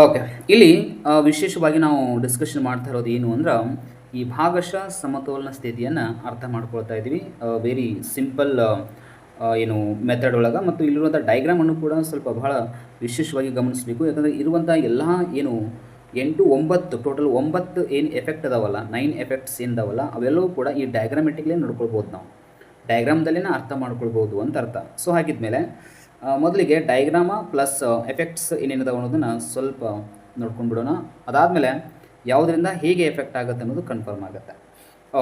Okay ಇಲ್ಲಿ ವಿಶೇಷವಾಗಿ ನಾವು ಡಿಸ್ಕಷನ್ ಮಾಡ್ತಾ ಇರೋದು ಏನು ಅಂದ್ರೆ, ಈ ಭಾಗಶಃ ಸಮತೋಲನ ಸ್ಥಿತಿಯನ್ನು ಅರ್ಥ ಮಾಡ್ಕೊಳ್ತಾ ಇದ್ದೀವಿ. ವೆರಿ ಸಿಂಪಲ್ ಏನು ಮೆಥಡ್ ಒಳಗೆ ಮತ್ತು ಇಲ್ಲಿರುವಂಥ ಡೈಗ್ರಾಮನ್ನು ಕೂಡ ಸ್ವಲ್ಪ ಬಹಳ ವಿಶೇಷವಾಗಿ ಗಮನಿಸಬೇಕು. ಯಾಕಂದರೆ ಇರುವಂಥ ಎಲ್ಲ ಏನು ಎಂಟು, ಒಂಬತ್ತು ಟೋಟಲ್ ಒಂಬತ್ತು ಏನು ಎಫೆಕ್ಟ್ ಅದಾವಲ್ಲ ನೈನ್ ಎಫೆಕ್ಟ್ಸ್ ಏನಿದಾವಲ್ಲ ಅವೆಲ್ಲವೂ ಕೂಡ ಈ ಡಯಾಗ್ರಾಮೆಟಿಕ್ಲೇ ನೋಡ್ಕೊಳ್ಬೋದು ನಾವು. ಡಯಾಗ್ರಾಮ್ದಲ್ಲೇ ಅರ್ಥ ಮಾಡ್ಕೊಳ್ಬೋದು ಅಂತ ಅರ್ಥ. ಸೊ ಹಾಗಿದ್ಮೇಲೆ ಮೊದಲಿಗೆ ಡಯಾಗ್ರಾಮ ಪ್ಲಸ್ ಎಫೆಕ್ಟ್ಸ್ ಏನೇನಿದಾವೆ ಅನ್ನೋದನ್ನು ಸ್ವಲ್ಪ ನೋಡ್ಕೊಂಡು ಬಿಡೋಣ ಅದಾದಮೇಲೆ ಯಾವುದರಿಂದ ಹೇಗೆ ಎಫೆಕ್ಟ್ ಆಗುತ್ತೆ ಅನ್ನೋದು ಕನ್ಫರ್ಮ್ ಆಗುತ್ತೆ.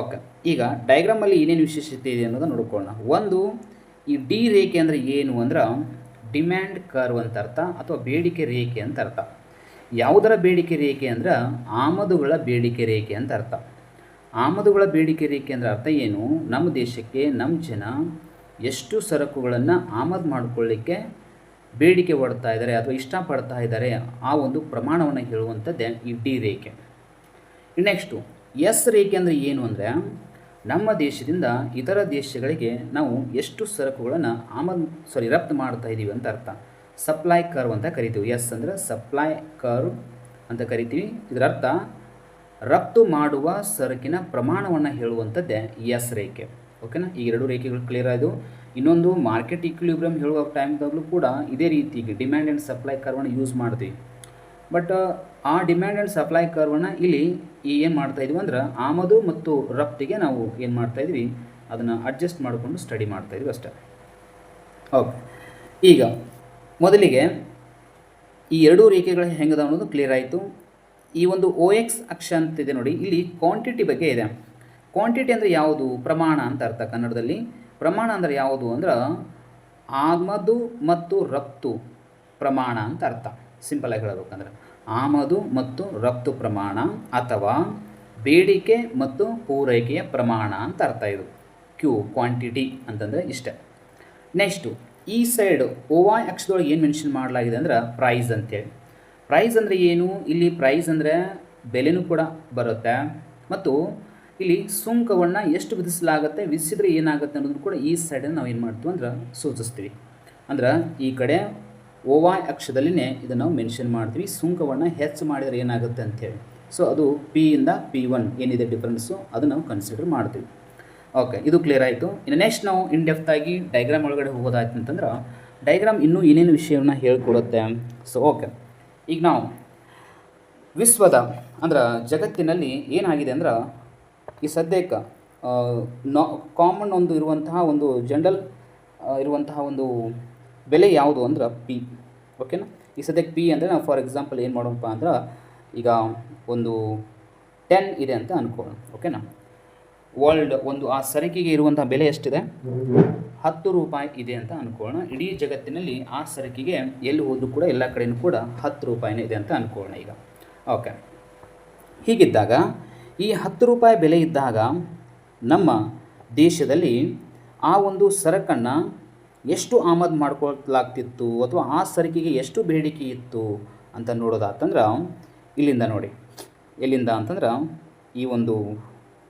ಓಕೆ ಈಗ ಡಯಾಗ್ರಾಮಲ್ಲಿ ಏನೇನು ವಿಶೇಷತೆ ಇದೆ ಅನ್ನೋದು ನೋಡ್ಕೊಳ್ಳೋಣ. ಒಂದು, ಈ ಡಿ ರೇಖೆ ಅಂದರೆ ಏನು ಅಂದ್ರೆ ಡಿಮ್ಯಾಂಡ್ ಕರ್ವ್ ಅಂತ ಅರ್ಥ ಅಥವಾ ಬೇಡಿಕೆ ರೇಖೆ ಅಂತ ಅರ್ಥ. ಯಾವುದರ ಬೇಡಿಕೆ ರೇಖೆ ಅಂದ್ರೆ ಆಮದುಗಳ ಬೇಡಿಕೆ ರೇಖೆ ಅಂತ ಅರ್ಥ. ಆಮದುಗಳ ಬೇಡಿಕೆ ರೇಖೆ ಅಂದರೆ ಅರ್ಥ ಏನು? ನಮ್ಮ ದೇಶಕ್ಕೆ, ನಮ್ಮ ಜನ ಎಷ್ಟು ಸರಕುಗಳನ್ನು ಆಮದು ಮಾಡಿಕೊಳ್ಳಿಕ್ಕೆ ಬೇಡಿಕೆ ಒಡ್ತಾ ಇದ್ದಾರೆ ಅಥವಾ ಇಷ್ಟಪಡ್ತಾ ಇದ್ದಾರೆ ಆ ಒಂದು ಪ್ರಮಾಣವನ್ನು ಹೇಳುವಂಥದ್ದೇ ಈ ಡಿ ರೇಖೆ. ನೆಕ್ಸ್ಟು, ಎಸ್ ರೇಖೆ ಅಂದರೆ ಏನು ಅಂದರೆ ನಮ್ಮ ದೇಶದಿಂದ ಇತರ ದೇಶಗಳಿಗೆ ನಾವು ಎಷ್ಟು ಸರಕುಗಳನ್ನು ಆಮದು ಸಾರಿ ರಫ್ತು ಮಾಡ್ತಾ ಇದ್ದೀವಿ ಅಂತ ಅರ್ಥ. ಸಪ್ಲೈ ಕರ್ವ್ ಅಂತ ಕರಿತೀವಿ. ಎಸ್ ಅಂದರೆ ಸಪ್ಲೈ ಕರ್ವ್ ಅಂತ ಕರಿತೀವಿ. ಇದರ ಅರ್ಥ ರಫ್ತು ಮಾಡುವ ಸರಕಿನ ಪ್ರಮಾಣವನ್ನು ಹೇಳುವಂಥದ್ದೇ ಎಸ್ ರೇಖೆ. ಓಕೆನಾ ಈ ಎರಡು ರೇಖೆಗಳು ಕ್ಲಿಯರ್ ಆಯಿತು ಇನ್ನೊಂದು ಮಾರ್ಕೆಟ್ ಇಕ್ವಿಲಿಬ್ರಿಯಮ್ ಹೇಳುವ ಟೈಮ್ದಾಗಲೂ ಕೂಡ ಇದೇ ರೀತಿ ಡಿಮ್ಯಾಂಡ್ ಆ್ಯಂಡ್ ಸಪ್ಲೈ ಕರ್ವನ್ನು ಯೂಸ್ ಮಾಡ್ತೀವಿ. ಬಟ್ ಆ ಡಿಮ್ಯಾಂಡ್ ಆ್ಯಂಡ್ ಸಪ್ಲೈ ಕರ್ವನ್ನು ಇಲ್ಲಿ ಏನು ಮಾಡ್ತಾ ಇದೀವಿ ಅಂದ್ರೆ ಆಮದು ಮತ್ತು ರಫ್ತಿಗೆ ನಾವು ಏನು ಮಾಡ್ತಾ ಇದೀವಿ? ಅದನ್ನು ಅಡ್ಜಸ್ಟ್ ಮಾಡಿಕೊಂಡು ಸ್ಟಡಿ ಮಾಡ್ತಾ ಇದೀವಿ ಅಷ್ಟೇ. ಓಕೆ ಈಗ ಮೊದಲಿಗೆ ಈ ಎರಡೂ ರೇಖೆಗಳು ಹೆಂಗದ ಅನ್ನೋದು ಕ್ಲಿಯರ್ ಆಯಿತು. ಈ ಒಂದು ಓ ಎಕ್ಸ್ ಅಕ್ಷ ಅಂತಿದೆ ನೋಡಿ, ಇಲ್ಲಿ ಕ್ವಾಂಟಿಟಿ ಬಗ್ಗೆ ಇದೆ. ಕ್ವಾಂಟಿಟಿ ಅಂದರೆ ಯಾವುದು? ಪ್ರಮಾಣ ಅಂತ ಅರ್ಥ ಕನ್ನಡದಲ್ಲಿ. ಪ್ರಮಾಣ ಅಂದರೆ ಯಾವುದು ಅಂದ್ರೆ ಆಮದು ಮತ್ತು ರಫ್ತು ಪ್ರಮಾಣ ಅಂತ ಅರ್ಥ. ಸಿಂಪಲಾಗಿ ಹೇಳಬೇಕಂದ್ರೆ ಆಮದು ಮತ್ತು ರಫ್ತು ಪ್ರಮಾಣ ಅಥವಾ ಬೇಡಿಕೆ ಮತ್ತು ಪೂರೈಕೆಯ ಪ್ರಮಾಣ ಅಂತ ಅರ್ಥ ಇದು. ಕ್ಯೂ ಕ್ವಾಂಟಿಟಿ ಅಂತಂದರೆ ಇಷ್ಟೇ. ನೆಕ್ಸ್ಟು ಈ ಸೈಡ್ ಓವಾ ವೈ ಅಕ್ಷದೊಳಗೆ ಏನು ಮೆನ್ಷನ್ ಮಾಡಲಾಗಿದೆ ಅಂದ್ರೆ ಪ್ರೈಸ್ ಅಂತೇಳಿ. ಪ್ರೈಸ್ ಅಂದರೆ ಏನು? ಇಲ್ಲಿ ಪ್ರೈಸ್ ಅಂದರೆ ಬೆಲೆನೂ ಕೂಡ ಬರುತ್ತೆ. ಮತ್ತು ಇಲ್ಲಿ ಸುಂಕವನ್ನು ಎಷ್ಟು ವಿಧಿಸಲಾಗುತ್ತೆ, ವಿಧಿಸಿದ್ರೆ ಏನಾಗುತ್ತೆ ಅನ್ನೋದನ್ನು ಕೂಡ ಈ ಸೈಡನ್ನು ನಾವು ಏನು ಮಾಡ್ತೀವಿ ಅಂದ್ರೆ ಸೂಚಿಸ್ತೀವಿ. ಅಂದ್ರೆ ಈ ಕಡೆ ಓವಾ ಅಕ್ಷದಲ್ಲಿನೇ ಇದನ್ನು ನಾವು ಮೆನ್ಷನ್ ಮಾಡ್ತೀವಿ. ಸುಂಕವನ್ನು ಹೆಚ್ಚು ಮಾಡಿದರೆ ಏನಾಗುತ್ತೆ ಅಂಥೇಳಿ ಸೊ ಅದು ಪಿ ಇಂದ ಪಿ ಒನ್ ಏನಿದೆ ಡಿಫ್ರೆನ್ಸು ಅದನ್ನು ನಾವು ಕನ್ಸಿಡರ್ ಮಾಡ್ತೀವಿ. ಓಕೆ ಇದು ಕ್ಲಿಯರ್ ಆಯಿತು. ಇನ್ನು ನೆಕ್ಸ್ಟ್ ನಾವು ಇನ್ ಡೆಪ್ತ್ ಆಗಿ ಡೈಗ್ರಾಮ್ ಒಳಗಡೆ ಹೋಗೋದಾಯ್ತು ಅಂತಂದ್ರೆ ಡೈಗ್ರಾಮ್ ಇನ್ನೂ ಏನೇನು ವಿಷಯವನ್ನು ಹೇಳ್ಕೊಡುತ್ತೆ? ಸೊ ಓಕೆ ಈಗ ನಾವು ವಿಶ್ವದ, ಅಂದ್ರೆ ಜಗತ್ತಿನಲ್ಲಿ ಏನಾಗಿದೆ ಅಂದ್ರೆ ಈ ಸದ್ಯಕ್ಕೆ ನಾ ಕಾಮನ್ ಒಂದು ಇರುವಂತಹ ಒಂದು ಜನರಲ್ ಇರುವಂತಹ ಒಂದು ಬೆಲೆ ಯಾವುದು ಅಂದ್ರೆ ಪಿ ಓಕೆನಾ ಈ ಸದ್ಯಕ್ಕೆ ಪಿ ಅಂದರೆ ನಾವು ಫಾರ್ ಎಕ್ಸಾಂಪಲ್ ಏನು ಮಾಡೋಣಪ್ಪ ಅಂದ್ರೆ, ಈಗ ಒಂದು ಟೆನ್ ಇದೆ ಅಂತ ಅನ್ಕೊಳ್ಳೋಣ ಓಕೆನಾ ವರ್ಲ್ಡ್ ಒಂದು ಆ ಸರಕಿಗೆ ಇರುವಂಥ ಬೆಲೆ ಎಷ್ಟಿದೆ? ಹತ್ತು ರೂಪಾಯಿ ಇದೆ ಅಂತ ಅನ್ಕೊಳ್ಳೋಣ ಇಡೀ ಜಗತ್ತಿನಲ್ಲಿ ಆ ಸರಕಿಗೆ ಎಲ್ಲಿ ಹೋದರೂ ಕೂಡ ಎಲ್ಲ ಕಡೆಯೂ ಕೂಡ ಹತ್ತು ರೂಪಾಯಿನೇ ಇದೆ ಅಂತ ಅನ್ಕೊಳ್ಳೋಣ ಈಗ ಓಕೆ ಹೀಗಿದ್ದಾಗ ಈ ಹತ್ತು ರೂಪಾಯಿ ಬೆಲೆ ಇದ್ದಾಗ ನಮ್ಮ ದೇಶದಲ್ಲಿ ಆ ಒಂದು ಸರಕನ್ನು ಎಷ್ಟು ಆಮದು ಮಾಡ್ಕೊಳ್ಲಾಗ್ತಿತ್ತು ಅಥವಾ ಆ ಸರಕಿಗೆ ಎಷ್ಟು ಬೇಡಿಕೆ ಇತ್ತು ಅಂತ ನೋಡೋದಾತಂದ್ರೆ ಇಲ್ಲಿಂದ ನೋಡಿ. ಎಲ್ಲಿಂದ ಅಂತಂದ್ರೆ ಈ ಒಂದು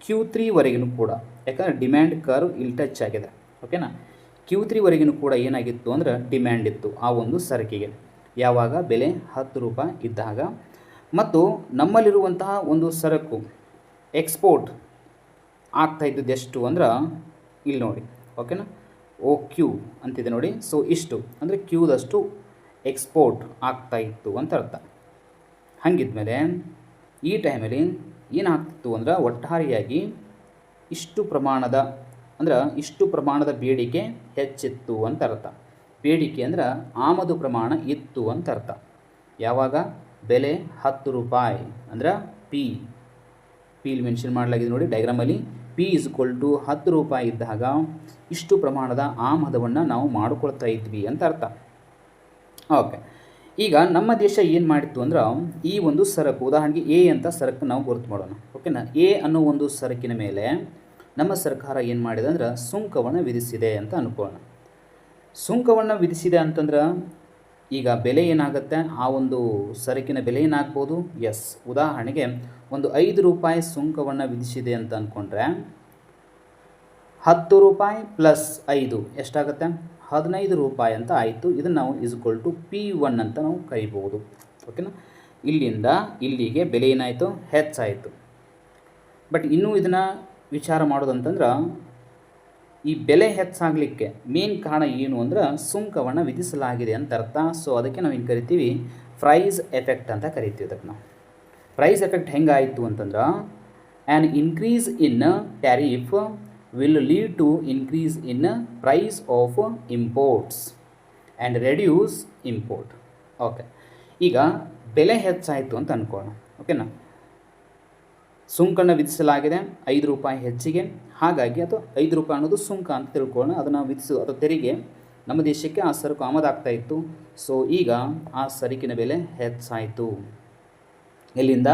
ಕ್ಯೂ ತ್ರೀವರೆಗೂ ಕೂಡ, ಯಾಕಂದರೆ ಡಿಮ್ಯಾಂಡ್ ಕರ್ವ್ ಇಲ್ಲಿ ಟಚ್ ಆಗಿದೆ. ಓಕೆನಾ ಕ್ಯೂ ತ್ರೀವರೆಗೂ ಕೂಡ ಏನಾಗಿತ್ತು ಅಂದ್ರೆ ಡಿಮ್ಯಾಂಡ್ ಇತ್ತು ಆ ಒಂದು ಸರಕಿಗೆ. ಯಾವಾಗ? ಬೆಲೆ ಹತ್ತು ರೂಪಾಯಿ ಇದ್ದಾಗ. ಮತ್ತು ನಮ್ಮಲ್ಲಿರುವಂತಹ ಒಂದು ಸರಕು ಎಕ್ಸ್ಪೋರ್ಟ್ ಆಗ್ತಾ ಇದ್ದದ್ದು ಎಷ್ಟು ಅಂದ್ರೆ ಇಲ್ಲಿ ನೋಡಿ ಓಕೆನಾ ಓ ಕ್ಯೂ ಅಂತಿದೆ ನೋಡಿ ಸೊ ಇಷ್ಟು, ಅಂದರೆ ಕ್ಯೂದಷ್ಟು ಎಕ್ಸ್ಪೋರ್ಟ್ ಆಗ್ತಾ ಇತ್ತು ಅಂತ ಅರ್ಥ. ಹಾಗಿದ್ಮೇಲೆ ಈ ಟೈಮಲ್ಲಿ ಏನಾಗ್ತಿತ್ತು ಅಂದ್ರೆ ಒಟ್ಟಾರೆಯಾಗಿ ಇಷ್ಟು ಪ್ರಮಾಣದ, ಅಂದ್ರೆ ಇಷ್ಟು ಪ್ರಮಾಣದ ಬೇಡಿಕೆ ಹೆಚ್ಚಿತ್ತು ಅಂತ ಅರ್ಥ. ಬೇಡಿಕೆ ಅಂದ್ರೆ ಆಮದು ಪ್ರಮಾಣ ಇತ್ತು ಅಂತ ಅರ್ಥ. ಯಾವಾಗ? ಬೆಲೆ ಹತ್ತು ರೂಪಾಯಿ ಅಂದ್ರೆ ಪಿ ಪಿಲಿ ಮೆನ್ಷನ್ ಮಾಡಲಾಗಿದೆ ನೋಡಿ ಡೈಗ್ರಾಮಲ್ಲಿ ಪಿ ಇಸ್ ಇಕ್ವಲ್ ಟು ಹತ್ತು ರೂಪಾಯಿ ಇದ್ದಾಗ ಇಷ್ಟು ಪ್ರಮಾಣದ ಆಮದವನ್ನು ನಾವು ಮಾಡಿಕೊಳ್ತಾ ಇದ್ವಿ ಅಂತ ಅರ್ಥ. ಓಕೆ ಈಗ ನಮ್ಮ ದೇಶ ಏನು ಮಾಡಿತ್ತು ಅಂದ್ರೆ ಈ ಒಂದು ಸರಕು, ಉದಾಹರಣೆಗೆ ಎ ಅಂತ ಸರಕು ನಾವು ಗುರುತು ಮಾಡೋಣ. ಓಕೆನಾ ಎ ಅನ್ನೋ ಒಂದು ಸರಕಿನ ಮೇಲೆ ನಮ್ಮ ಸರ್ಕಾರ ಏನು ಮಾಡಿದೆ ಅಂದ್ರೆ ಸುಂಕವನ್ನು ವಿಧಿಸಿದೆ ಅಂತ ಅನ್ಕೋಣ ಸುಂಕವನ್ನು ವಿಧಿಸಿದೆ ಅಂತಂದ್ರೆ ಈಗ ಬೆಲೆ ಏನಾಗುತ್ತೆ? ಆ ಒಂದು ಸರಕಿನ ಬೆಲೆ ಏನಾಗ್ಬೋದು? ಎಸ್ ಉದಾಹರಣೆಗೆ ಒಂದು ಐದು ರೂಪಾಯಿ ಸುಂಕವನ್ನು ವಿಧಿಸಿದೆ ಅಂತ ಅಂದ್ಕೊಂಡ್ರೆ ಹತ್ತು ರೂಪಾಯಿ ಪ್ಲಸ್ ಐದು ಎಷ್ಟಾಗುತ್ತೆ? ಹದಿನೈದು ರೂಪಾಯಿ ಅಂತ ಆಯಿತು. ಇದನ್ನು ನಾವು ಇಸ್ಕೊಲ್ ಟು ಪಿ ಒನ್ ಅಂತ ನಾವು ಕರಿಬೋದು ಓಕೆನಾ ಇಲ್ಲಿಂದ ಇಲ್ಲಿಗೆ ಬೆಲೆ ಏನಾಯಿತು? ಹೆಚ್ಚಾಯಿತು. ಬಟ್ ಇನ್ನೂ ಇದನ್ನು ವಿಚಾರ ಮಾಡೋದಂತಂದ್ರೆ ಈ ಬೆಲೆ ಹೆಚ್ಚಾಗಲಿಕ್ಕೆ ಮೇನ್ ಕಾರಣ ಏನು ಅಂದ್ರೆ ಸುಂಕವನ್ನು ವಿಧಿಸಲಾಗಿದೆ ಅಂತ ಅರ್ಥ. ಸೊ ಅದಕ್ಕೆ ನಾವು ಏನು ಕರಿತೀವಿ? ಪ್ರೈಸ್ ಎಫೆಕ್ಟ್ ಅಂತ ಕರಿತೀವಿ ಅದಕ್ಕೆ ನಾವು. ಪ್ರೈಸ್ ಎಫೆಕ್ಟ್ ಹೆಂಗಾಯಿತು ಅಂತಂದ್ರೆ an increase in tariff will lead to increase in price of imports and reduce import okay ಈಗ ಬೆಲೆ ಹೆಚ್ಚಾಯಿತು ಅಂತ ಅಂದ್ಕೊಳ್ಳೋಣ ಓಕೆನಾ ಸುಂಕನ್ನು ವಿಧಿಸಲಾಗಿದೆ, ಐದು ರೂಪಾಯಿ ಹೆಚ್ಚಿಗೆ. ಹಾಗಾಗಿ ಅಥವಾ ಐದು ರೂಪಾಯಿ ಅನ್ನೋದು ಸುಂಕ ಅಂತ ತಿಳ್ಕೊಳ್ಳೋಣ. ಅದನ್ನು ವಿಧಿಸು ಅಥವಾ ತೆರಿಗೆ. ನಮ್ಮ ದೇಶಕ್ಕೆ ಆ ಸರಕು ಆಮದಾಗ್ತಾ ಇತ್ತು. ಸೊ ಈಗ ಆ ಸರಕಿನ ಬೆಲೆ ಹೆಚ್ಚಾಯಿತು. ಎಲ್ಲಿಂದ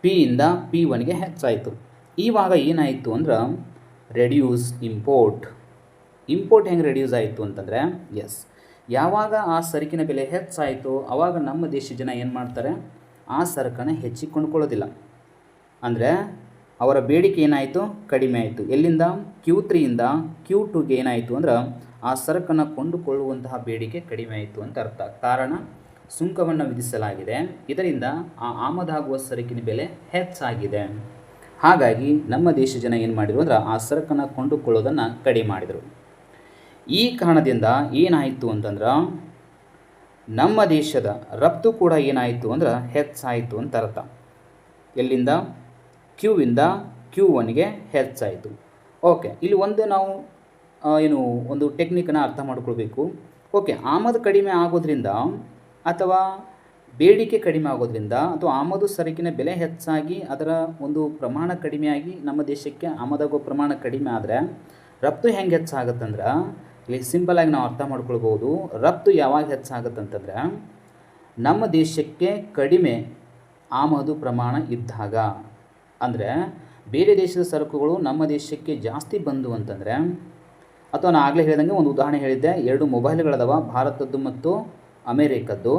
ಪಿಯಿಂದ ಪಿ ಒನ್ಗೆ ಹೆಚ್ಚಾಯಿತು. ಇವಾಗ ಏನಾಯಿತು ಅಂದ್ರೆ ರೆಡ್ಯೂಸ್ ಇಂಪೋರ್ಟ್ ಇಂಪೋರ್ಟ್ ಹೆಂಗೆ ರೆಡ್ಯೂಸ್ ಆಯಿತು ಅಂತಂದರೆ ಎಸ್ ಯಾವಾಗ ಆ ಸರಕಿನ ಬೆಲೆ ಹೆಚ್ಚಾಯಿತು ಆವಾಗ ನಮ್ಮ ದೇಶದ ಜನ ಏನು ಮಾಡ್ತಾರೆ? ಆ ಸರಕನ್ನು ಹೆಚ್ಚಿಗೆ ಕೊಂಡ್ಕೊಳ್ಳೋದಿಲ್ಲ. ಅಂದರೆ ಅವರ ಬೇಡಿಕೆ ಏನಾಯಿತು? ಕಡಿಮೆ ಆಯಿತು. ಎಲ್ಲಿಂದ? ಕ್ಯೂ ತ್ರೀಯಿಂದ ಕ್ಯೂ ಟುಗೆ ಏನಾಯಿತು ಅಂದ್ರೆ ಆ ಸರಕನ್ನು ಕೊಂಡುಕೊಳ್ಳುವಂತಹ ಬೇಡಿಕೆ ಕಡಿಮೆ ಆಯಿತು ಅಂತ ಅರ್ಥ. ಕಾರಣ, ಸುಂಕವನ್ನು ವಿಧಿಸಲಾಗಿದೆ. ಇದರಿಂದ ಆ ಆಮದಾಗುವ ಸರಕಿನ ಬೆಲೆ ಹೆಚ್ಚಾಗಿದೆ. ಹಾಗಾಗಿ ನಮ್ಮ ದೇಶ ಜನ ಏನು ಮಾಡಿದರು ಅಂದ್ರೆ ಆ ಸರಕನ್ನು ಕೊಂಡುಕೊಳ್ಳೋದನ್ನು ಕಡಿಮೆ ಮಾಡಿದರು. ಈ ಕಾರಣದಿಂದ ಏನಾಯಿತು ಅಂತಂದ್ರೆ ನಮ್ಮ ದೇಶದ ರಫ್ತು ಕೂಡ ಏನಾಯಿತು ಅಂದ್ರೆ ಹೆಚ್ಚಾಯಿತು ಅಂತ ಅರ್ಥ. ಎಲ್ಲಿಂದ? ಕ್ಯೂವಿಂದ ಕ್ಯೂ ಒನ್ಗೆ ಹೆಚ್ಚಾಯಿತು ಓಕೆ ಇಲ್ಲಿ ಒಂದು ನಾವು ಏನು, ಒಂದು ಟೆಕ್ನಿಕನ್ನು ಅರ್ಥ ಮಾಡ್ಕೊಳ್ಬೇಕು. ಓಕೆ ಆಮದು ಕಡಿಮೆ ಆಗೋದ್ರಿಂದ ಅಥವಾ ಬೇಡಿಕೆ ಕಡಿಮೆ ಆಗೋದ್ರಿಂದ ಅಥವಾ ಆಮದು ಸರಕಿನ ಬೆಲೆ ಹೆಚ್ಚಾಗಿ ಅದರ ಒಂದು ಪ್ರಮಾಣ ಕಡಿಮೆಯಾಗಿ ನಮ್ಮ ದೇಶಕ್ಕೆ ಆಮದಾಗೋ ಪ್ರಮಾಣ ಕಡಿಮೆ ಆದರೆ ರಫ್ತು ಹೆಂಗೆ ಹೆಚ್ಚಾಗತ್ತಂದ್ರೆ, ಇಲ್ಲಿ ಸಿಂಪಲಾಗಿ ನಾವು ಅರ್ಥ ಮಾಡ್ಕೊಳ್ಬೋದು ರಫ್ತು ಯಾವಾಗ ಹೆಚ್ಚಾಗತ್ತಂತಂದ್ರೆ ನಮ್ಮ ದೇಶಕ್ಕೆ ಕಡಿಮೆ ಆಮದು ಪ್ರಮಾಣ ಇದ್ದಾಗ. ಅಂದರೆ ಬೇರೆ ದೇಶದ ಸರಕುಗಳು ನಮ್ಮ ದೇಶಕ್ಕೆ ಜಾಸ್ತಿ ಬಂದು ಅಂತಂದರೆ, ಅಥವಾ ನಾನು ಆಗಲೇ ಹೇಳಿದಂಗೆ ಒಂದು ಉದಾಹರಣೆ ಹೇಳಿದ್ದೆ, ಎರಡು ಮೊಬೈಲ್ಗಳದಾವ, ಭಾರತದ್ದು ಮತ್ತು ಅಮೇರಿಕದ್ದು.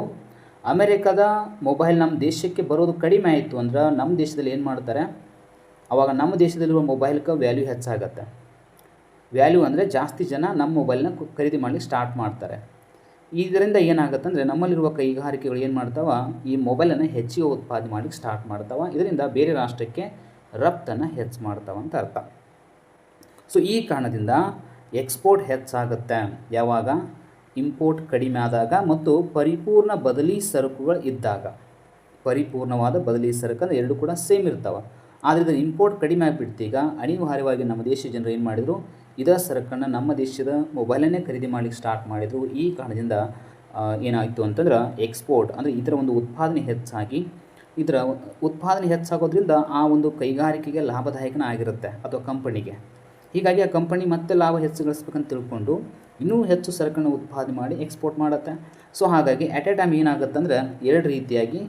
ಅಮೇರಿಕದ ಮೊಬೈಲ್ ನಮ್ಮ ದೇಶಕ್ಕೆ ಬರೋದು ಕಡಿಮೆ ಆಯಿತು ಅಂದ್ರೆ ನಮ್ಮ ದೇಶದಲ್ಲಿ ಏನು ಮಾಡ್ತಾರೆ? ಅವಾಗ ನಮ್ಮ ದೇಶದಲ್ಲಿರುವ ಮೊಬೈಲ್ಗೆ ವ್ಯಾಲ್ಯೂ ಹೆಚ್ಚಾಗತ್ತೆ. ವ್ಯಾಲ್ಯೂ ಅಂದರೆ ಜಾಸ್ತಿ ಜನ ನಮ್ಮ ಮೊಬೈಲ್ನ ಖರೀದಿ ಮಾಡಲಿಕ್ಕೆ ಸ್ಟಾರ್ಟ್ ಮಾಡ್ತಾರೆ. ಇದರಿಂದ ಏನಾಗುತ್ತೆ ಅಂದರೆ ನಮ್ಮಲ್ಲಿರುವ ಕೈಗಾರಿಕೆಗಳು ಏನು ಮಾಡ್ತಾವೆ? ಈ ಮೊಬೈಲನ್ನು ಹೆಚ್ಚಿಗೆ ಉತ್ಪಾದನೆ ಮಾಡಲಿಕ್ಕೆ ಸ್ಟಾರ್ಟ್ ಮಾಡ್ತಾವೆ. ಇದರಿಂದ ಬೇರೆ ರಾಷ್ಟ್ರಕ್ಕೆ ರಫ್ತನ್ನು ಹೆಚ್ಚು ಮಾಡ್ತಾವೆ ಅಂತ ಅರ್ಥ. ಸೊ ಈ ಕಾರಣದಿಂದ ಎಕ್ಸ್ಪೋರ್ಟ್ ಹೆಚ್ಚಾಗುತ್ತೆ. ಯಾವಾಗ? ಇಂಪೋರ್ಟ್ ಕಡಿಮೆ ಆದಾಗ ಮತ್ತು ಪರಿಪೂರ್ಣ ಬದಲಿ ಸರಕುಗಳು ಇದ್ದಾಗ. ಪರಿಪೂರ್ಣವಾದ ಬದಲಿ ಸರಕು ಅಂದರೆ ಎರಡು ಕೂಡ ಸೇಮ್ ಇರ್ತಾವೆ. ಆದರೆ ಇದು ಇಂಪೋರ್ಟ್ ಕಡಿಮೆ ಆಗಿಬಿಡ್ತೀಗ ಅನಿವಾರ್ಯವಾಗಿ ನಮ್ಮ ದೇಶದ ಜನರು ಏನು ಮಾಡಿದರು? ಇದೇ ಸರಕನ್ನು ನಮ್ಮ ದೇಶದ ಮೊಬೈಲನ್ನೇ ಖರೀದಿ ಮಾಡಲಿಕ್ಕೆ ಸ್ಟಾರ್ಟ್ ಮಾಡಿದರು. ಈ ಕಾರಣದಿಂದ ಏನಾಯಿತು ಅಂತಂದ್ರೆ ಎಕ್ಸ್ಪೋರ್ಟ್ ಅಂದರೆ ಇದರ ಒಂದು ಉತ್ಪಾದನೆ ಹೆಚ್ಚಾಗಿ, ಇದರ ಉತ್ಪಾದನೆ ಹೆಚ್ಚಾಗೋದ್ರಿಂದ ಆ ಒಂದು ಕೈಗಾರಿಕೆಗೆ ಲಾಭದಾಯಕನ ಆಗಿರುತ್ತೆ ಅಥವಾ ಕಂಪನಿಗೆ ಹೀಗಾಗಿ ಆ ಕಂಪನಿ ಮತ್ತೆ ಲಾಭ ಹೆಚ್ಚು ಗಳಿಸ್ಬೇಕಂತ ತಿಳ್ಕೊಂಡು ಇನ್ನೂ ಹೆಚ್ಚು ಸರಕನ್ನು ಉತ್ಪಾದನೆ ಮಾಡಿ ಎಕ್ಸ್ಪೋರ್ಟ್ ಮಾಡುತ್ತೆ. ಸೊ ಹಾಗಾಗಿ ಅಟ್ ಎ ಟೈಮ್ ಏನಾಗುತ್ತೆ ಅಂದರೆ ಎರಡು ರೀತಿಯಾಗಿ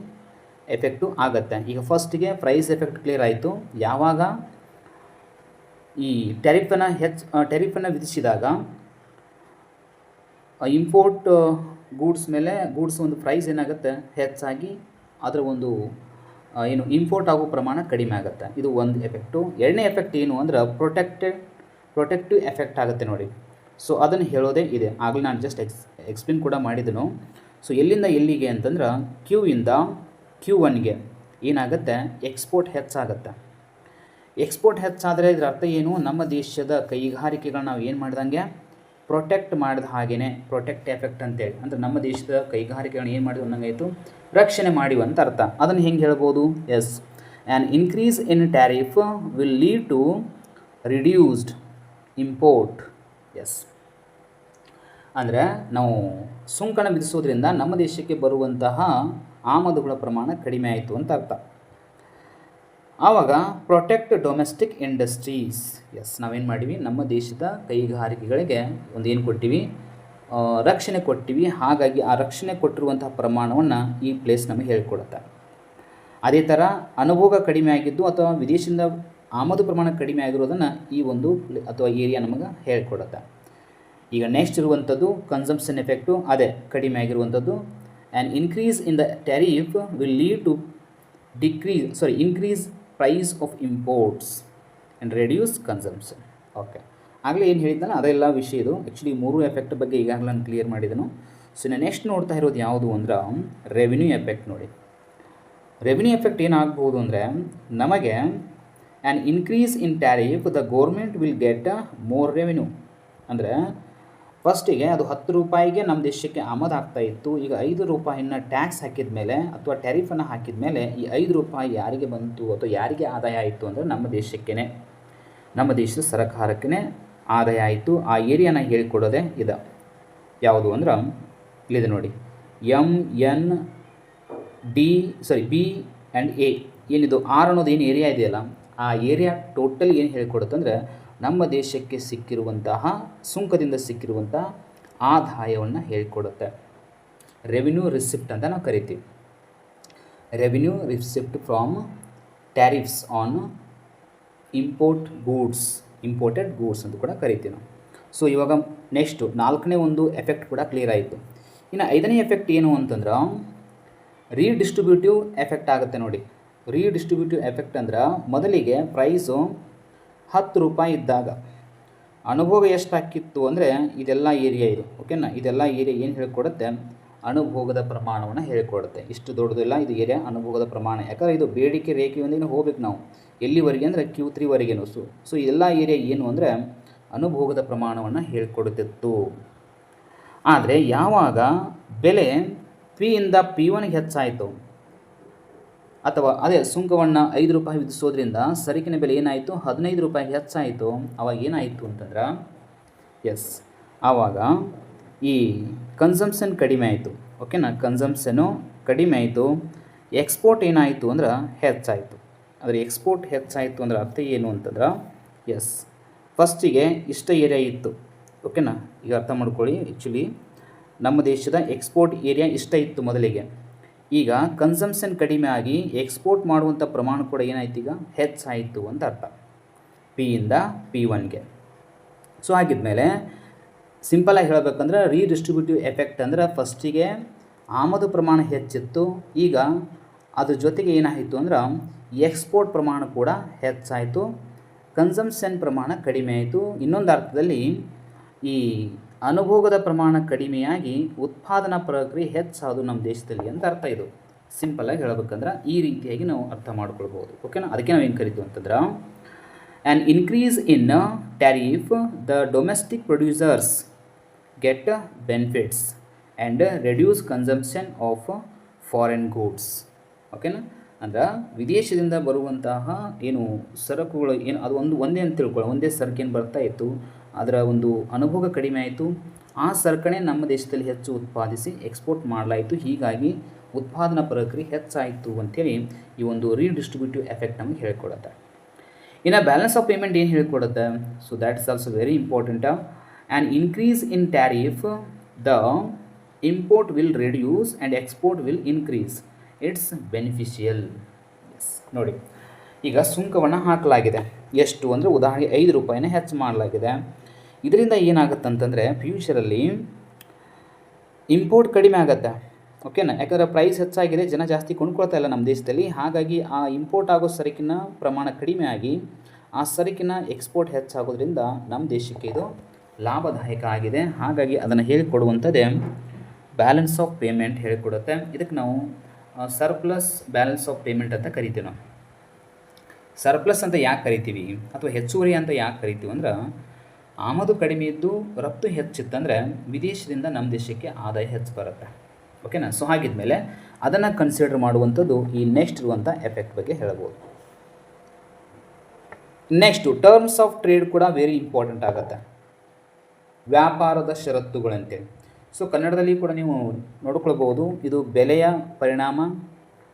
ಎಫೆಕ್ಟು ಆಗುತ್ತೆ. ಈಗ ಫಸ್ಟಿಗೆ ಪ್ರೈಸ್ ಎಫೆಕ್ಟ್ ಕ್ಲಿಯರ್ ಆಯಿತು. ಯಾವಾಗ? ಈ ಟ್ಯಾರಿಫನ್ನು ಹೆಚ್ಚು ಟ್ಯಾರಿಫನ್ನು ವಿಧಿಸಿದಾಗ ಇಂಪೋರ್ಟ್ ಗೂಡ್ಸ್ ಮೇಲೆ ಗೂಡ್ಸ್ ಒಂದು ಪ್ರೈಸ್ ಏನಾಗುತ್ತೆ? ಹೆಚ್ಚಾಗಿ ಅದರ ಒಂದು ಏನು ಇಂಪೋರ್ಟ್ ಆಗೋ ಪ್ರಮಾಣ ಕಡಿಮೆ ಆಗುತ್ತೆ. ಇದು ಒಂದು ಎಫೆಕ್ಟು ಎರಡನೇ ಎಫೆಕ್ಟ್ ಏನು ಅಂದ್ರೆ ಪ್ರೊಟೆಕ್ಟೆಡ್ ಪ್ರೊಟೆಕ್ಟಿವ್ ಎಫೆಕ್ಟ್ ಆಗುತ್ತೆ ನೋಡಿ. ಸೊ ಅದನ್ನು ಹೇಳೋದೇ ಇದೆ. ಆಗಲೇ ನಾನು ಜಸ್ಟ್ ಎಕ್ಸ್ ಎಕ್ಸ್ಪ್ಲೇನ್ ಕೂಡ ಮಾಡಿದನು. ಸೊ ಎಲ್ಲಿಂದ ಎಲ್ಲಿಗೆ ಅಂತಂದ್ರೆ ಕ್ಯೂ ಇಂದ ಕ್ಯೂ ಒನ್ಗೆ ಏನಾಗುತ್ತೆ? ಎಕ್ಸ್ಪೋರ್ಟ್ ಹೆಚ್ಚಾಗುತ್ತೆ. ಎಕ್ಸ್ಪೋರ್ಟ್ ಹೆಚ್ಚಾದರೆ ಇದರ ಅರ್ಥ ಏನು? ನಮ್ಮ ದೇಶದ ಕೈಗಾರಿಕೆಗಳನ್ನ ನಾವು ಏನು ಮಾಡ್ದಂಗೆ? ಪ್ರೊಟೆಕ್ಟ್ ಮಾಡಿದ ಹಾಗೇನೇ ಪ್ರೊಟೆಕ್ಟ್ ಎಫೆಕ್ಟ್ ಅಂತೇಳಿ. ಅಂದರೆ ನಮ್ಮ ದೇಶದ ಕೈಗಾರಿಕೆಗಳನ್ನ ಏನು ಮಾಡಿದ್ವು ಅನ್ನಂಗಾಯಿತು? ರಕ್ಷಣೆ ಮಾಡಿವು ಅಂತ ಅರ್ಥ. ಅದನ್ನು ಹೆಂಗೆ ಹೇಳ್ಬೋದು? As an increase in tariff will lead to reduced imports ಅಂದರೆ ನಾವು ಸುಂಕಣ ವಿಧಿಸೋದ್ರಿಂದ ನಮ್ಮ ದೇಶಕ್ಕೆ ಬರುವಂತಹ ಆಮದುಗಳ ಪ್ರಮಾಣ ಕಡಿಮೆ ಆಯಿತು ಅಂತ ಅರ್ಥ. ಆವಾಗ ಪ್ರೊಟೆಕ್ಟ್ ಡೊಮೆಸ್ಟಿಕ್ ಇಂಡಸ್ಟ್ರೀಸ್ ಎಸ್ ನಾವೇನು ಮಾಡಿವಿ? ನಮ್ಮ ದೇಶದ ಕೈಗಾರಿಕೆಗಳಿಗೆ ಒಂದು ಏನು ಕೊಟ್ಟಿವಿ ರಕ್ಷಣೆ ಕೊಟ್ಟಿವಿ. ಹಾಗಾಗಿ ಆ ರಕ್ಷಣೆ ಕೊಟ್ಟಿರುವಂತಹ ಪ್ರಮಾಣವನ್ನು ಈ ಪ್ಲೇಸ್ ನಮಗೆ ಹೇಳ್ಕೊಡುತ್ತೆ. ಅದೇ ಥರ ಅನುಭೋಗ ಕಡಿಮೆ ಆಗಿದ್ದು ಅಥವಾ ವಿದೇಶದಿಂದ ಆಮದು ಪ್ರಮಾಣ ಕಡಿಮೆ ಆಗಿರೋದನ್ನು ಈ ಒಂದು ಅಥವಾ ಏರಿಯಾ ನಮಗೆ ಹೇಳ್ಕೊಡುತ್ತೆ. ಈಗ ನೆಕ್ಸ್ಟ್ ಇರುವಂಥದ್ದು ಕನ್ಸಂಪ್ಷನ್ ಎಫೆಕ್ಟು ಅದೇ ಕಡಿಮೆ ಆಗಿರುವಂಥದ್ದು. And increase in the tariff will lead to decrease sorry increase price of imports and reduce consumption okay ಆಗಲೇ ಏನು ಹೇಳಿದ್ದಲ್ಲ ಅದೆಲ್ಲ ವಿಷಯ ಇದು. ಆ್ಯಕ್ಚುಲಿ ಮೂರು ಎಫೆಕ್ಟ್ ಬಗ್ಗೆ ಈಗಾಗಲೇ ನಾನು ಕ್ಲಿಯರ್ ಮಾಡಿದನು. ಸೊ ನಾನು ನೆಕ್ಸ್ಟ್ ನೋಡ್ತಾ ಇರೋದು ಯಾವುದು ಅಂದ್ರೆ ರೆವಿನ್ಯೂ ಎಫೆಕ್ಟ್ ನೋಡಿ. ರೆವಿನ್ಯೂ ಎಫೆಕ್ಟ್ ಏನಾಗ್ಬೋದು ಅಂದರೆ, ನಮಗೆ an increase in tariff the government will get more revenue ಅಂದರೆ ಫಸ್ಟಿಗೆ ಅದು ಹತ್ತು ರೂಪಾಯಿಗೆ ನಮ್ಮ ದೇಶಕ್ಕೆ ಆಮದು ಆಗ್ತಾ ಇತ್ತು. ಈಗ ಐದು ರೂಪಾಯಿನ ಟ್ಯಾಕ್ಸ್ ಹಾಕಿದ ಮೇಲೆ ಅಥವಾ ಟ್ಯಾರಿಫನ್ನು ಹಾಕಿದ ಮೇಲೆ ಈ ಐದು ರೂಪಾಯಿ ಯಾರಿಗೆ ಬಂತು ಅಥವಾ ಯಾರಿಗೆ ಆದಾಯ ಆಯಿತು ಅಂದರೆ ನಮ್ಮ ದೇಶಕ್ಕೇ ನಮ್ಮ ದೇಶದ ಸರ್ಕಾರಕ್ಕೇ ಆದಾಯ ಆಯಿತು. ಆ ಏರಿಯಾನ ಹೇಳಿಕೊಡೋದೇ ಇದು. ಯಾವುದು ಅಂದ್ರೆ ಇಲ್ಲಿದೆ ನೋಡಿ. M N D sorry B and A. ಏನಿದು ಆರ್ ಅನ್ನೋದು ಏನು ಏರಿಯಾ ಇದೆಯಲ್ಲ, ಆ ಏರಿಯಾ ಟೋಟಲ್ ಏನು ಹೇಳಿಕೊಡುತ್ತಂದ್ರೆ ನಮ್ಮ ದೇಶಕ್ಕೆ ಸಿಕ್ಕಿರುವಂತಹ, ಸುಂಕದಿಂದ ಸಿಕ್ಕಿರುವಂತಹ ಆದಾಯವನ್ನು ಹೇಳಿಕೊಡುತ್ತೆ. ರೆವಿನ್ಯೂ ರಿಸಿಪ್ಟ್ ಅಂತ ನಾವು ಕರಿತೀವಿ. Revenue receipt from tariffs on import goods imported goods ಅಂತ ಕೂಡ ಕರಿತೀವಿ ನಾವು. ಸೊ ಇವಾಗ ನೆಕ್ಸ್ಟು ನಾಲ್ಕನೇ ಒಂದು ಎಫೆಕ್ಟ್ ಕೂಡ ಕ್ಲಿಯರ್ ಆಯಿತು. ಇನ್ನು ಐದನೇ ಎಫೆಕ್ಟ್ ಏನು ಅಂತಂದ್ರೆ ರೀಡಿಸ್ಟ್ರಿಬ್ಯೂಟಿವ್ ಎಫೆಕ್ಟ್ ಆಗುತ್ತೆ ನೋಡಿ. ರೀಡಿಸ್ಟ್ರಿಬ್ಯೂಟಿವ್ ಎಫೆಕ್ಟ್ ಅಂದ್ರೆ ಮೊದಲಿಗೆ ಪ್ರೈಸು ಹತ್ತು ರೂಪಾಯಿ ಇದ್ದಾಗ ಅನುಭೋಗ ಎಷ್ಟು ಹಾಕಿತ್ತು ಅಂದರೆ ಇದೆಲ್ಲ ಏರಿಯಾ ಇದು ಓಕೆನಾ ಇದೆಲ್ಲ ಏರಿಯಾ ಏನು ಹೇಳಿಕೊಡುತ್ತೆ? ಅನುಭೋಗದ ಪ್ರಮಾಣವನ್ನು ಹೇಳಿಕೊಡುತ್ತೆ. ಇಷ್ಟು ದೊಡ್ಡದಿಲ್ಲ, ಇದು ಏರಿಯಾ, ಅನುಭೋಗದ ಪ್ರಮಾಣ. ಯಾಕಂದರೆ ಇದು ಬೇಡಿಕೆ ರೇಖೆಯೊಂದಿಗೆ ಹೋಗ್ಬೇಕು ನಾವು. ಎಲ್ಲಿವರೆಗೆ ಅಂದರೆ ಕ್ಯೂ ತ್ರೀವರೆಗೇನು ಸೊ ಸೊ ಇದೆಲ್ಲ ಏರಿಯಾ ಏನು ಅಂದರೆ ಅನುಭೋಗದ ಪ್ರಮಾಣವನ್ನು ಹೇಳ್ಕೊಡುತ್ತಿತ್ತು. ಆದರೆ ಯಾವಾಗ ಬೆಲೆ ಪಿಯಿಂದ ಪಿ ಒನ್ಗೆ ಹೆಚ್ಚಾಯಿತು? ಅಥವಾ ಅದೇ ಸುಂಕವನ್ನು ಐದು ರೂಪಾಯಿ ವಿಧಿಸೋದ್ರಿಂದ ಸರಕಿನ ಬೆಲೆ ಏನಾಯಿತು? ಹದಿನೈದು ರೂಪಾಯಿ ಹೆಚ್ಚಾಯಿತು. ಅವಾಗ ಏನಾಯಿತು ಅಂತಂದ್ರೆ? ಎಸ್ ಆವಾಗ ಈ ಕನ್ಸಂಪ್ಷನ್ ಕಡಿಮೆ ಆಯಿತು. ಓಕೆನಾ ಕನ್ಸಂಪ್ಷನು ಕಡಿಮೆ ಆಯಿತು. ಎಕ್ಸ್ಪೋರ್ಟ್ ಏನಾಯಿತು ಅಂದ್ರೆ ಹೆಚ್ಚಾಯಿತು. ಅಂದರೆ ಎಕ್ಸ್ಪೋರ್ಟ್ ಹೆಚ್ಚಾಯಿತು ಅಂದ್ರೆ ಅರ್ಥ ಏನು ಅಂತಂದ್ರೆ? ಎಸ್ ಫಸ್ಟಿಗೆ ಇಷ್ಟ ಏರಿಯಾ ಇತ್ತು. ಓಕೆನಾ ಈಗ ಅರ್ಥ ಮಾಡ್ಕೊಳ್ಳಿ. ಆ್ಯಕ್ಚುಲಿ ನಮ್ಮ ದೇಶದ ಎಕ್ಸ್ಪೋರ್ಟ್ ಏರಿಯಾ ಇಷ್ಟ ಇತ್ತು ಮೊದಲಿಗೆ. ಈಗ ಕನ್ಸಂಪ್ಷನ್ ಕಡಿಮೆ ಆಗಿ ಎಕ್ಸ್ಪೋರ್ಟ್ ಮಾಡುವಂಥ ಪ್ರಮಾಣ ಕೂಡ ಏನಾಯ್ತು ಈಗ? ಹೆಚ್ಚಾಯಿತು ಅಂತ ಅರ್ಥ. ಪಿಯಿಂದ ಪಿ ಒನ್ಗೆ ಸೊ ಆಗಿದ್ಮೇಲೆ ಸಿಂಪಲಾಗಿ ಹೇಳಬೇಕಂದ್ರೆ ರೀಡಿಸ್ಟ್ರಿಬ್ಯೂಟಿವ್ ಎಫೆಕ್ಟ್ ಅಂದ್ರೆ ಫಸ್ಟಿಗೆ ಆಮದು ಪ್ರಮಾಣ ಹೆಚ್ಚಿತ್ತು, ಈಗ ಅದ್ರ ಜೊತೆಗೆ ಏನಾಯಿತು ಅಂದ್ರೆ ಎಕ್ಸ್ಪೋರ್ಟ್ ಪ್ರಮಾಣ ಕೂಡ ಹೆಚ್ಚಾಯಿತು ಕನ್ಸಂಪ್ಷನ್ ಪ್ರಮಾಣ ಕಡಿಮೆ ಆಯಿತು. ಇನ್ನೊಂದು ಅರ್ಥದಲ್ಲಿ ಈ ಅನುಭೋಗದ ಪ್ರಮಾಣ ಕಡಿಮೆಯಾಗಿ ಉತ್ಪಾದನಾ ಪ್ರಕ್ರಿಯೆ ಹೆಚ್ಚಾದು ನಮ್ಮ ದೇಶದಲ್ಲಿ ಅಂತ ಅರ್ಥ ಇದು. ಸಿಂಪಲ್ಲಾಗಿ ಹೇಳಬೇಕಂದ್ರೆ ಈ ರೀತಿಯಾಗಿ ನಾವು ಅರ್ಥ ಮಾಡ್ಕೊಳ್ಬೋದು ಓಕೆನಾ ಅದಕ್ಕೆ ನಾವು ಏನು ಕರಿತೀವಿ ಅಂತಂದ್ರೆ an increase in tariff the domestic producers get benefits and reduce consumption of foreign goods ಓಕೆನಾ ಅಂದ್ರೆ ವಿದೇಶದಿಂದ ಬರುವಂತಹ ಏನು ಸರಕುಗಳು, ಏನು ಅದು ಒಂದು, ಒಂದೇ ಅಂತ ತಿಳ್ಕೊಳ್ಳೋ ಒಂದೇ ಸರಕು ಏನು ಬರ್ತಾ ಇತ್ತು? ಅದರ ಒಂದು ಅನುಭೋಗ ಕಡಿಮೆ ಆಯಿತು. ಆ ಸರಕಣೆ ನಮ್ಮ ದೇಶದಲ್ಲಿ ಹೆಚ್ಚು ಉತ್ಪಾದಿಸಿ ಎಕ್ಸ್ಪೋರ್ಟ್ ಮಾಡಲಾಯಿತು. ಹೀಗಾಗಿ ಉತ್ಪಾದನಾ ಪ್ರಕ್ರಿಯೆ ಹೆಚ್ಚಾಯಿತು ಅಂಥೇಳಿ ಈ ಒಂದು ರೀಡಿಸ್ಟ್ರಿಬ್ಯೂಟಿವ್ ಎಫೆಕ್ಟ್ ನಮಗೆ ಹೇಳಿಕೊಡುತ್ತೆ. ಇನ್ನು ಬ್ಯಾಲೆನ್ಸ್ ಆಫ್ ಪೇಮೆಂಟ್ ಏನು ಹೇಳಿಕೊಡುತ್ತೆ? So that is also very important and increase in tariff the import will reduce and export will increase it's beneficial ನೋಡಿ. ಈಗ ಸುಂಕವನ್ನು ಹಾಕಲಾಗಿದೆ. ಎಷ್ಟು ಅಂದರೆ ಉದಾಹರಣೆಗೆ ಐದು ರೂಪಾಯಿನ ಹೆಚ್ಚು ಮಾಡಲಾಗಿದೆ. ಇದರಿಂದ ಏನಾಗುತ್ತೆ ಅಂತಂದರೆ ಫ್ಯೂಚರಲ್ಲಿ ಇಂಪೋರ್ಟ್ ಕಡಿಮೆ ಆಗುತ್ತೆ ಓಕೆನಾ ಯಾಕಂದರೆ ಪ್ರೈಸ್ ಹೆಚ್ಚಾಗಿದೆ, ಜನ ಜಾಸ್ತಿ ಕೊಂಡ್ಕೊಳ್ತಾ ಇಲ್ಲ ನಮ್ಮ ದೇಶದಲ್ಲಿ. ಹಾಗಾಗಿ ಆ ಇಂಪೋರ್ಟ್ ಆಗೋ ಸರಕಿನ ಪ್ರಮಾಣ ಕಡಿಮೆ ಆಗಿ ಆ ಸರಕಿನ ಎಕ್ಸ್ಪೋರ್ಟ್ ಹೆಚ್ಚಾಗೋದ್ರಿಂದ ನಮ್ಮ ದೇಶಕ್ಕೆ ಇದು ಲಾಭದಾಯಕ ಆಗಿದೆ. ಹಾಗಾಗಿ ಅದನ್ನು ಹೇಳಿಕೊಡುವಂಥದ್ದೇ ಬ್ಯಾಲೆನ್ಸ್ ಆಫ್ ಪೇಮೆಂಟ್ ಹೇಳಿಕೊಡುತ್ತೆ. ಇದಕ್ಕೆ ನಾವು ಸರ್ಪ್ಲಸ್ ಬ್ಯಾಲೆನ್ಸ್ ಆಫ್ ಪೇಮೆಂಟ್ ಅಂತ ಕರಿತೀವಿ ನಾವು. ಸರ್ಪ್ಲಸ್ ಅಂತ ಯಾಕೆ ಕರಿತೀವಿ? ಅಥವಾ ಹೆಚ್ಚುವರಿ ಅಂತ ಯಾಕೆ ಕರಿತೀವಿ ಅಂದ್ರೆ ಆಮದು ಕಡಿಮೆ ಇದ್ದು ರಫ್ತು ಹೆಚ್ಚಿತ್ತಂದರೆ ವಿದೇಶದಿಂದ ನಮ್ಮ ದೇಶಕ್ಕೆ ಆದಾಯ ಹೆಚ್ಚು ಬರುತ್ತೆ ಓಕೆನಾ? ಸೊ ಹಾಗಿದ್ಮೇಲೆ ಅದನ್ನು ಕನ್ಸಿಡರ್ ಮಾಡುವಂಥದ್ದು ಈ ನೆಕ್ಸ್ಟ್ ಇರುವಂಥ ಎಫೆಕ್ಟ್ ಬಗ್ಗೆ ಹೇಳ್ಬೋದು. ನೆಕ್ಸ್ಟು ಟರ್ಮ್ಸ್ ಆಫ್ ಟ್ರೇಡ್ ಕೂಡ ವೆರಿ ಇಂಪಾರ್ಟೆಂಟ್ ಆಗುತ್ತೆ. ವ್ಯಾಪಾರದ ಷರತ್ತುಗಳಂತೆ. ಸೊ ಕನ್ನಡದಲ್ಲಿ ಕೂಡ ನೀವು ನೋಡ್ಕೊಳ್ಬೋದು ಇದು ಬೆಲೆಯ ಪರಿಣಾಮ,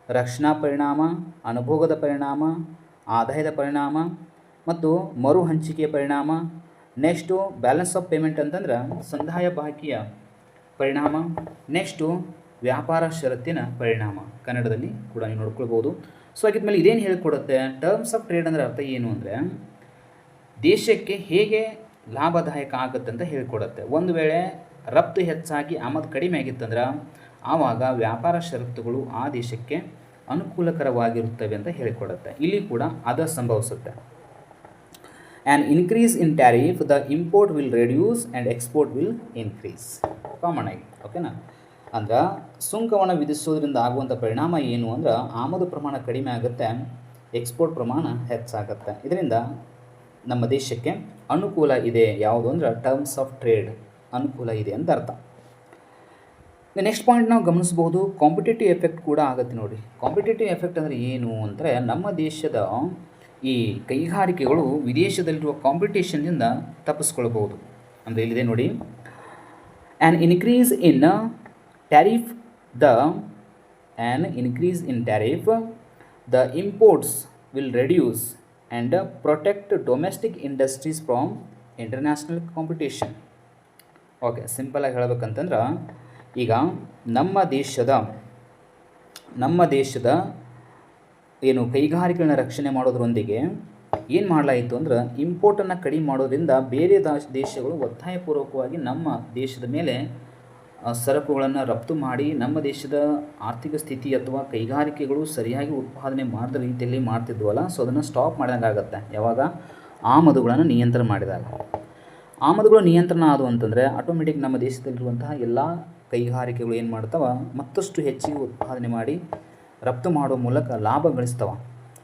ರಕ್ಷಣಾ ಪರಿಣಾಮ, ಅನುಭೋಗದ ಪರಿಣಾಮ, ಆದಾಯದ ಪರಿಣಾಮ ಮತ್ತು ಮರು ಹಂಚಿಕೆಯ ಪರಿಣಾಮ ನೆಕ್ಸ್ಟು ಬ್ಯಾಲೆನ್ಸ್ ಆಫ್ ಪೇಮೆಂಟ್ ಅಂತಂದ್ರೆ ಸಂದಾಯ ಬಾಕಿಯ ಪರಿಣಾಮ. ನೆಕ್ಸ್ಟು ವ್ಯಾಪಾರ ಷರತ್ತಿನ ಪರಿಣಾಮ. ಕನ್ನಡದಲ್ಲಿ ಕೂಡ ನೀವು ನೋಡ್ಕೊಳ್ಬೋದು. ಸೊ ಆಗಿದ್ಮೇಲೆ ಇದೇನು ಹೇಳಿಕೊಡುತ್ತೆ? ಟರ್ಮ್ಸ್ ಆಫ್ ಟ್ರೇಡ್ ಅಂದರೆ ಅರ್ಥ ಏನು ಅಂದರೆ ದೇಶಕ್ಕೆ ಹೇಗೆ ಲಾಭದಾಯಕ ಆಗುತ್ತೆ ಅಂತ ಹೇಳಿಕೊಡುತ್ತೆ. ಒಂದು ವೇಳೆ ರಫ್ತು ಹೆಚ್ಚಾಗಿ ಆಮದು ಕಡಿಮೆ ಆಗಿತ್ತಂದ್ರೆ ಆವಾಗ ವ್ಯಾಪಾರ ಷರತ್ತುಗಳು ಆ ದೇಶಕ್ಕೆ ಅನುಕೂಲಕರವಾಗಿರುತ್ತವೆ ಅಂತ ಹೇಳಿಕೊಡುತ್ತೆ. ಇಲ್ಲಿ ಕೂಡ ಅದ ಸಂಭವಿಸುತ್ತೆ. An increase in tariff the import will reduce and export will increase common ಆಗಿ ಓಕೆನಾ ಅಂದ್ರೆ, ಸುಂಕವನ್ನು ವಿಧಿಸೋದ್ರಿಂದ ಆಗುವಂಥ ಪರಿಣಾಮ ಏನು ಅಂದ್ರೆ, ಆಮದು ಪ್ರಮಾಣ ಕಡಿಮೆ ಆಗುತ್ತೆ ಎಕ್ಸ್ಪೋರ್ಟ್ ಪ್ರಮಾಣ ಹೆಚ್ಚಾಗುತ್ತೆ. ಇದರಿಂದ ನಮ್ಮ ದೇಶಕ್ಕೆ ಅನುಕೂಲ ಇದೆ. ಯಾವುದು ಅಂದ್ರೆ ಟರ್ಮ್ಸ್ ಆಫ್ ಟ್ರೇಡ್ ಅನುಕೂಲ ಇದೆ ಅಂತ ಅರ್ಥ. ನೆಕ್ಸ್ಟ್ ಪಾಯಿಂಟ್ ನಾವು ಗಮನಿಸ್ಬೋದು ಕಾಂಪಿಟೇಟಿವ್ ಎಫೆಕ್ಟ್ ಕೂಡ ಆಗುತ್ತೆ ನೋಡಿ. ಕಾಂಪಿಟೇಟಿವ್ ಎಫೆಕ್ಟ್ ಅಂದರೆ ಏನು ಅಂದರೆ, ನಮ್ಮ ದೇಶದ ಈ ಕೈಗಾರಿಕೆಗಳು ವಿದೇಶದಲ್ಲಿರುವ ಕಾಂಪಿಟೇಷನ್ನಿಂದ ತಪ್ಪಿಸ್ಕೊಳ್ಬೋದು ಅಂದರೆ ಇಲ್ಲಿದೆ ನೋಡಿ. An increase in tariff the an increase in tariff the imports will reduce and protect domestic industries from international competition okay ಸಿಂಪಲಾಗಿ ಹೇಳಬೇಕಂತಂದ್ರೆ, ಈಗ ನಮ್ಮ ದೇಶದ ನಮ್ಮ ದೇಶದ ಏನು ಕೈಗಾರಿಕೆಗಳನ್ನ ರಕ್ಷಣೆ ಮಾಡೋದ್ರೊಂದಿಗೆ ಏನು ಮಾಡಲಾಯಿತು ಅಂದ್ರೆ ಇಂಪೋರ್ಟನ್ನು ಕಡಿಮೆ ಮಾಡೋದ್ರಿಂದ ಬೇರೆ ದಾಶ ದೇಶಗಳು ಒತ್ತಾಯಪೂರ್ವಕವಾಗಿ ನಮ್ಮ ದೇಶದ ಮೇಲೆ ಸರಕುಗಳನ್ನು ರಫ್ತು ಮಾಡಿ ನಮ್ಮ ದೇಶದ ಆರ್ಥಿಕ ಸ್ಥಿತಿ ಅಥವಾ ಕೈಗಾರಿಕೆಗಳು ಸರಿಯಾಗಿ ಉತ್ಪಾದನೆ ಮಾಡಿದ ರೀತಿಯಲ್ಲಿ ಮಾಡ್ತಿದ್ವಲ್ಲ ಸೊ ಅದನ್ನು ಸ್ಟಾಪ್ ಮಾಡಿದಂಗಾಗತ್ತೆ ಯಾವಾಗ? ಆಮದುಗಳನ್ನು ನಿಯಂತ್ರಣ ಮಾಡಿದಾಗ. ಆಮದುಗಳು ನಿಯಂತ್ರಣ ಆದವು ಅಂತಂದರೆ ಆಟೋಮೆಟಿಕ್ ನಮ್ಮ ದೇಶದಲ್ಲಿರುವಂತಹ ಎಲ್ಲ ಕೈಗಾರಿಕೆಗಳು ಏನು ಮಾಡ್ತಾವ, ಮತ್ತಷ್ಟು ಹೆಚ್ಚಿಗೆ ಉತ್ಪಾದನೆ ಮಾಡಿ ರಫ್ತು ಮಾಡುವ ಮೂಲಕ ಲಾಭ ಗಳಿಸ್ತವ.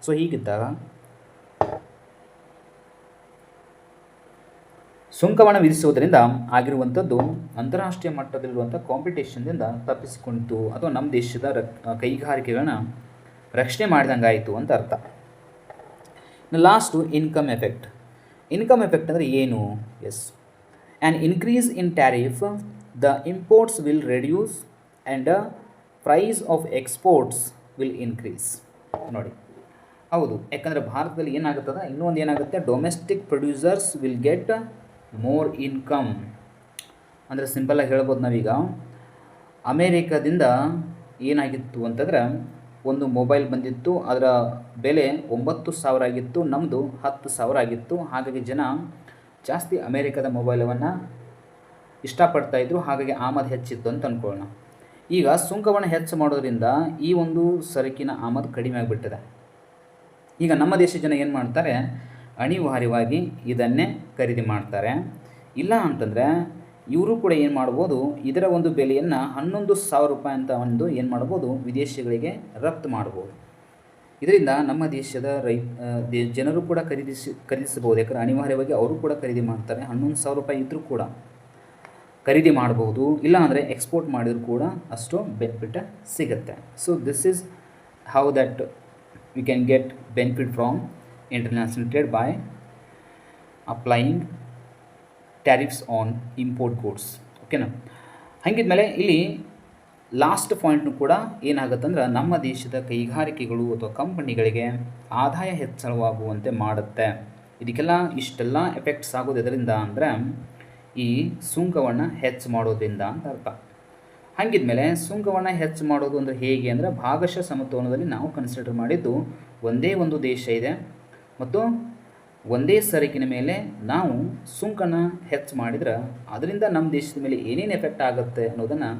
ಸೊ ಹೀಗಿದ್ದಾಗ ಸುಂಕವನ್ನು ವಿಧಿಸುವುದರಿಂದ ಆಗಿರುವಂಥದ್ದು ಅಂತಾರಾಷ್ಟ್ರೀಯ ಮಟ್ಟದಲ್ಲಿರುವಂಥ ಕಾಂಪಿಟೇಷನ್ದಿಂದ ತಪ್ಪಿಸಿಕೊಂಡಿತು. ಅಥವಾ ನಮ್ಮ ದೇಶದ ಕೈಗಾರಿಕೆಗಳನ್ನ ರಕ್ಷಣೆ ಮಾಡಿದಂಗಾಯಿತು ಅಂತ ಅರ್ಥ. Last income effect income effect ಅಂದರೆ ಏನು? As and increase in tariff the imports will reduce and price of exports will increase ನೋಡಿ. ಹೌದು, ಯಾಕಂದರೆ ಭಾರತದಲ್ಲಿ ಏನಾಗುತ್ತದೆ? ಇನ್ನೊಂದು ಏನಾಗುತ್ತೆ? Domestic producers will get more income ಅಂದರೆ ಸಿಂಪಲಾಗಿ ಹೇಳ್ಬೋದು ನಾವೀಗ. ಅಮೇರಿಕಾದಿಂದ ಏನಾಗಿತ್ತು ಅಂತಂದ್ರೆ, ಒಂದು ಮೊಬೈಲ್ ಬಂದಿತ್ತು, ಅದರ ಬೆಲೆ ಒಂಬತ್ತು ಸಾವಿರ ಆಗಿತ್ತು ನಮ್ಮದು ಹತ್ತು ಸಾವಿರ ಆಗಿತ್ತು. ಹಾಗಾಗಿ ಜನ ಜಾಸ್ತಿ ಅಮೇರಿಕದ ಮೊಬೈಲನ್ನು ಇಷ್ಟಪಡ್ತಾಯಿದ್ರು ಹಾಗಾಗಿ ಆಮದು ಹೆಚ್ಚಿತ್ತು ಅಂತ ಅಂದ್ಕೊಳ್ಳೋಣ ಈಗ ಸುಂಕವನ್ನು ಹೆಚ್ಚು ಮಾಡೋದ್ರಿಂದ ಈ ಒಂದು ಸರಕಿನ ಆಮದು ಕಡಿಮೆ ಆಗಿಬಿಟ್ಟಿದೆ. ಈಗ ನಮ್ಮ ದೇಶದ ಜನ ಏನು ಮಾಡ್ತಾರೆ? ಅನಿವಾರ್ಯವಾಗಿ ಇದನ್ನೇ ಖರೀದಿ ಮಾಡ್ತಾರೆ. ಇಲ್ಲ ಅಂತಂದರೆ ಇವರು ಕೂಡ ಏನು ಮಾಡ್ಬೋದು? ಇದರ ಒಂದು ಬೆಲೆಯನ್ನು ಹನ್ನೊಂದು ಸಾವಿರ ರೂಪಾಯಿ ಅಂತ ಒಂದು ಏನು ಮಾಡ್ಬೋದು? ವಿದೇಶಗಳಿಗೆ ರಫ್ತು ಮಾಡ್ಬೋದು. ಇದರಿಂದ ನಮ್ಮ ದೇಶದ ರೈ ಜನರು ಕೂಡ ಖರೀದಿಸಿ, ಖರೀದಿಸಬಹುದು. ಯಾಕಂದರೆ ಅನಿವಾರ್ಯವಾಗಿ ಅವರು ಕೂಡ ಖರೀದಿ ಮಾಡ್ತಾರೆ. ಹನ್ನೊಂದು ಸಾವಿರ ರೂಪಾಯಿ ಇದ್ದರೂ ಕೂಡ. ಖರೀದಿ ಮಾಡ್ಬೋದು. ಇಲ್ಲ ಅಂದರೆ ಎಕ್ಸ್ಪೋರ್ಟ್ ಮಾಡಿದ್ರು ಕೂಡ ಅಷ್ಟು ಬೆನಿಫಿಟ್ ಸಿಗುತ್ತೆ. So this is how that we can get benefit from international trade by applying tariffs on import goods ಓಕೆನಾ ಹಾಗಿದ್ಮೇಲೆ ಇಲ್ಲಿ ಲಾಸ್ಟ್ ಪಾಯಿಂಟ್ನು ಕೂಡ ಏನಾಗುತ್ತಂದ್ರೆ ನಮ್ಮ ದೇಶದ ಕೈಗಾರಿಕೆಗಳು ಅಥವಾ ಕಂಪನಿಗಳಿಗೆ ಆದಾಯ ಹೆಚ್ಚಳವಾಗುವಂತೆ ಮಾಡುತ್ತೆ. ಇದಕ್ಕೆಲ್ಲ ಇಷ್ಟೆಲ್ಲ ಎಫೆಕ್ಟ್ಸ್ ಆಗೋದು ಇದರಿಂದ ಅಂದರೆ ಈ ಸುಂಕವನ್ನು ಹೆಚ್ಚು ಮಾಡೋದ್ರಿಂದ ಅಂತ ಅರ್ಥ. ಹಾಗಿದ್ಮೇಲೆ ಸುಂಕವನ್ನು ಹೆಚ್ಚು ಮಾಡೋದು ಅಂದರೆ ಹೇಗೆ ಅಂದರೆ ಭಾಗಶಃ ಸಮತೋಲನದಲ್ಲಿ ನಾವು ಕನ್ಸಿಡರ್ ಮಾಡಿದ್ದು ಒಂದೇ ಒಂದು ದೇಶ ಇದೆ. ಮತ್ತು ಒಂದೇ ಸರಕಿನ ಮೇಲೆ ನಾವು ಸುಂಕನ ಹೆಚ್ಚು ಮಾಡಿದ್ರೆ ಅದರಿಂದ ನಮ್ಮ ದೇಶದ ಮೇಲೆ ಏನೇನು ಎಫೆಕ್ಟ್ ಆಗುತ್ತೆ ಅನ್ನೋದನ್ನು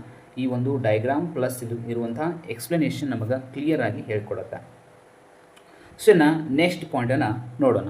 ಈ ಒಂದು ಡಯಾಗ್ರಾಮ್ ಪ್ಲಸ್ ಇದು ಇರುವಂಥ ಎಕ್ಸ್ಪ್ಲನೇಷನ್ ನಮಗೆ ಕ್ಲಿಯರ್ ಆಗಿ ಹೇಳ್ಕೊಡುತ್ತೆ. ಸೊ ಇನ್ನು ನೆಕ್ಸ್ಟ್ ಪಾಯಿಂಟನ್ನು ನೋಡೋಣ.